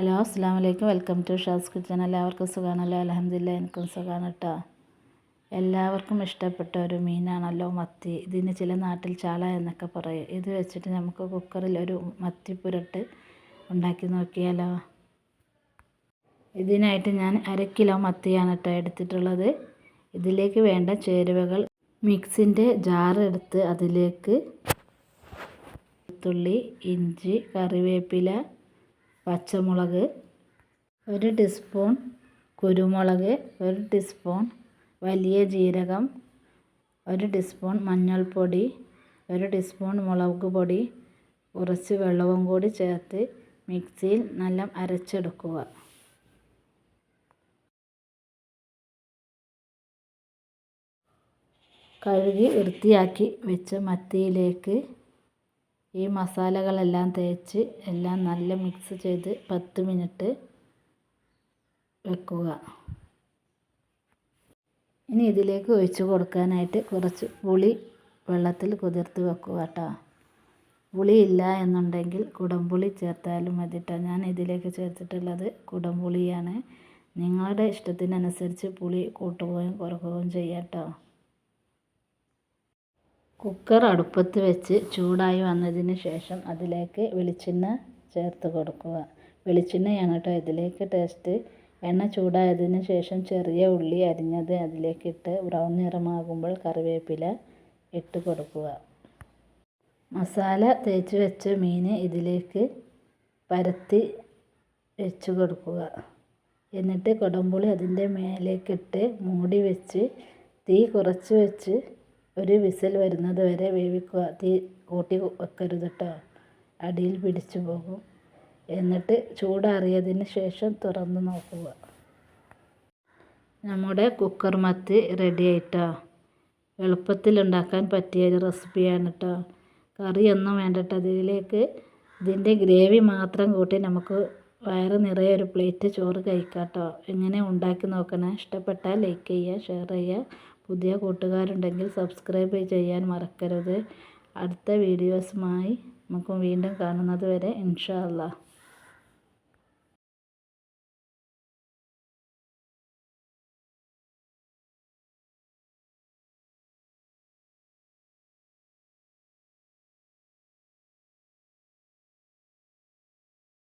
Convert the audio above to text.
അസ്സാം വലൈക്കും welcome to Shaz kitchen എല്ലാവർക്കും സുഖമാണല്ലോ അലഹമില്ല എനിക്കും സുഖമാണ് കേട്ടോ എല്ലാവർക്കും ഇഷ്ടപ്പെട്ട ഒരു മീനാണല്ലോ മത്തി. ഇതിന് ചില നാട്ടിൽ ചാള എന്നൊക്കെ പറയും. ഇത് വെച്ചിട്ട് നമുക്ക് കുക്കറിൽ ഒരു മത്തി പുരട്ട് ഉണ്ടാക്കി നോക്കിയാലോ? ഇതിനായിട്ട് ഞാൻ അര കിലോ മത്തിയാണ് കേട്ടോ എടുത്തിട്ടുള്ളത്. ഇതിലേക്ക് വേണ്ട ചേരുവകൾ മിക്സിന്റെ ജാറെടുത്ത് അതിലേക്ക് തുള്ളി ഇഞ്ചി കറിവേപ്പില പച്ചമുളക് ഒരു ടീസ്പൂൺ കുരുമുളക് ഒരു ടീസ്പൂൺ വലിയ ജീരകം ഒരു ടീസ്പൂൺ മഞ്ഞൾപ്പൊടി ഒരു ടീസ്പൂൺ മുളക് പൊടി കുറച്ച് വെള്ളവും കൂടി ചേർത്ത് മിക്സിയിൽ നല്ല അരച്ചെടുക്കുക. കഴുകി വൃത്തിയാക്കി വെച്ച മത്തിയിലേക്ക് ഈ മസാലകളെല്ലാം തേച്ച് എല്ലാം നല്ല മിക്സ് ചെയ്ത് പത്ത് മിനിറ്റ് വെക്കുക. ഇനി ഇതിലേക്ക് ഒഴിച്ചു കൊടുക്കാനായിട്ട് കുറച്ച് പുളി വെള്ളത്തിൽ കുതിർത്ത് വെക്കുക കേട്ടോ. പുളി ഇല്ല എന്നുണ്ടെങ്കിൽ കുടംപുളി ചേർത്താലും മതി കേട്ടോ. ഞാൻ ഇതിലേക്ക് ചേർത്തിട്ടുള്ളത് കുടംപുളിയാണ്. നിങ്ങളുടെ ഇഷ്ടത്തിനനുസരിച്ച് പുളി കൂട്ടുകയും കുറക്കുകയും ചെയ്യാം കേട്ടോ. കുക്കർ അടുപ്പത്ത് വെച്ച് ചൂടായി വന്നതിന് ശേഷം അതിലേക്ക് വെളിച്ചെണ്ണ ചേർത്ത് കൊടുക്കുക. വെളിച്ചെണ്ണയാണ് കേട്ടോ ഇതിലേക്ക് ടേസ്റ്റ് എണ്ണ ചൂടായതിന് ശേഷം ചെറിയ ഉള്ളി അരിഞ്ഞത് അതിലേക്കിട്ട് ബ്രൗൺ നിറമാകുമ്പോൾ കറിവേപ്പില ഇട്ട് കൊടുക്കുക. മസാല തേച്ച് വെച്ച മീൻ ഇതിലേക്ക് പരത്തി വെച്ച് കൊടുക്കുക. എന്നിട്ട് കുടംപുളി അതിന്റെ മേലേക്കിട്ട് മൂടി വെച്ച് തീ കുറച്ച് വെച്ച് ഒരു വിസിൽ വരുന്നത് വരെ വേവിക്കുക തീ കൂട്ടി വെക്കരുത് കേട്ടോ അടിയിൽ പിടിച്ചു പോകും. എന്നിട്ട് ചൂടാറിയതിന് ശേഷം തുറന്ന് നോക്കുക. നമ്മുടെ കുക്കർ മത്തി റെഡി ആയിട്ടോ? എളുപ്പത്തിൽ ഉണ്ടാക്കാൻ പറ്റിയ ഒരു റെസിപ്പിയാണ് കേട്ടോ കറിയൊന്നും വേണ്ടട്ടോ. അതിലേക്ക് ഇതിന്റെ ഗ്രേവി മാത്രം കൂട്ടി നമുക്ക് വയറ് നിറയെ ഒരു പ്ലേറ്റ് ചോറ് കഴിക്കാം കേട്ടോ എങ്ങനെ ഉണ്ടാക്കി നോക്കണേ? ഇഷ്ടപ്പെട്ടാൽ ലൈക്ക് ചെയ്യുക ഷെയർ ചെയ്യുക. പുതിയ കൂട്ടുകാരുണ്ടെങ്കിൽ സബ്സ്ക്രൈബ് ചെയ്യാൻ മറക്കരുത്. അടുത്ത വീഡിയോസുമായി നമുക്ക് വീണ്ടും കാണുന്നത് വരെ ഇൻഷാ